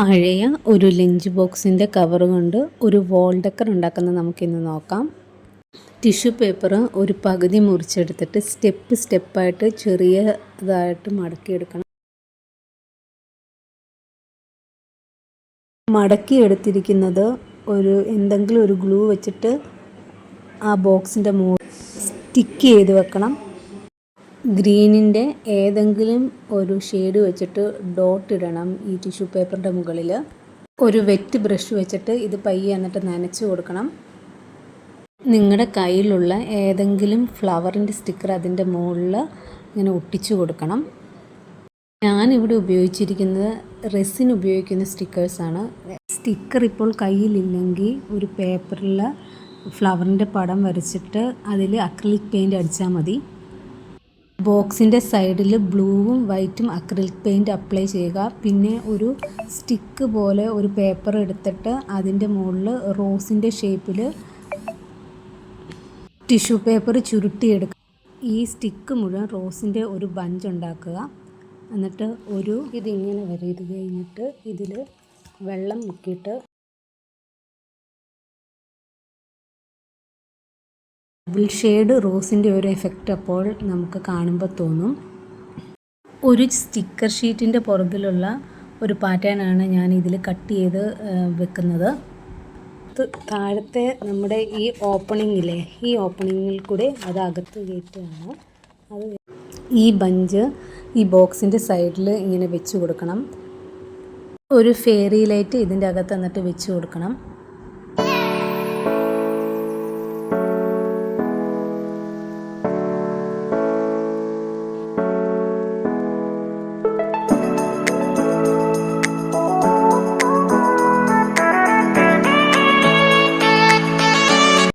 പഴയ ഒരു ലഞ്ച് ബോക്സിന്റെ കവർ കൊണ്ട് ഒരു വോൾ ഡെക്കർ ഉണ്ടാക്കുന്നത് നമുക്കിന്ന് നോക്കാം. ടിഷ്യൂ പേപ്പർ ഒരു പകുതി മുറിച്ചെടുത്തിട്ട് സ്റ്റെപ്പ് സ്റ്റെപ്പായിട്ട് ചെറിയതായിട്ട് മടക്കിയെടുക്കണം. മടക്കിയെടുത്തിരിക്കുന്നത് ഒരു എന്തെങ്കിലും ഒരു ഗ്ലൂ വെച്ചിട്ട് ആ ബോക്സിന്റെ മൂ സ്റ്റിക്ക് ചെയ്ത് വെക്കണം. ഗ്രീനിന്റെ ഏതെങ്കിലും ഒരു ഷെയ്ഡ് വെച്ചിട്ട് ഡോട്ട് ഇടണം ഈ ടിഷ്യൂ പേപ്പറിന്റെ മുകളിൽ. ഒരു വെറ്റ് ബ്രഷ് വെച്ചിട്ട് ഇത് പയ്യെ എന്നിട്ട് നനച്ച് കൊടുക്കണം. നിങ്ങളുടെ കയ്യിലുള്ള ഏതെങ്കിലും ഫ്ലവറിന്റെ സ്റ്റിക്കർ അതിന്റെ മുകളിൽ ഇങ്ങനെ ഒട്ടിച്ചു കൊടുക്കണം. ഞാനിവിടെ ഉപയോഗിച്ചിരിക്കുന്നത് റെസിൻ ഉപയോഗിക്കുന്ന സ്റ്റിക്കേഴ്സാണ്. സ്റ്റിക്കർ ഇപ്പോൾ കയ്യിലില്ലെങ്കിൽ ഒരു പേപ്പറിൽ ഫ്ലവറിന്റെ പടം വരച്ചിട്ട് അതിൽ അക്രിലിക് പെയിന്റ് അടിച്ചാൽ മതി. ബോക്സിന്റെ സൈഡിൽ ബ്ലൂവും വൈറ്റും അക്രിലിക് പെയിന്റ് അപ്ലൈ ചെയ്യുക. പിന്നെ ഒരു സ്റ്റിക്ക് പോലെ ഒരു പേപ്പർ എടുത്തിട്ട് അതിന്റെ മുകളിൽ റോസിന്റെ ഷേപ്പിൽ ടിഷ്യൂ പേപ്പർ ചുരുട്ടിയെടുക്കുക ഈ സ്റ്റിക്ക് മുഴുവൻ റോസിന്റെ ഒരു ബഞ്ച് ഉണ്ടാക്കുക. എന്നിട്ട് ഒരു ഇതിങ്ങനെ വരും ഇത് കഴിഞ്ഞിട്ട് ഇതിൽ വെള്ളം മുക്കിയിട്ട് ഡബിൾ ഷെയ്ഡ് റോസിന്റെ ഒരു എഫക്റ്റ് അപ്പോൾ നമുക്ക് കാണുമ്പോൾ തോന്നും. ഒരു സ്റ്റിക്കർ ഷീറ്റിന്റെ പുറകിലുള്ള ഒരു പാറ്റേണാണ് ഞാൻ ഇതിൽ കട്ട് ചെയ്ത് വെക്കുന്നത്. താഴത്തെ നമ്മുടെ ഈ ഓപ്പണിങ്ങിലെ ഈ ഓപ്പണിങ്ങിൽ കൂടെ അത് അകത്ത് കയറ്റുകയാണ്. അത് ഈ ബഞ്ച് ഈ ബോക്സിന്റെ സൈഡിൽ ഇങ്ങനെ വെച്ച് കൊടുക്കണം. ഒരു ഫെയറി ലൈറ്റ് ഇതിന്റെ അകത്ത് എന്നിട്ട് വെച്ച് കൊടുക്കണം.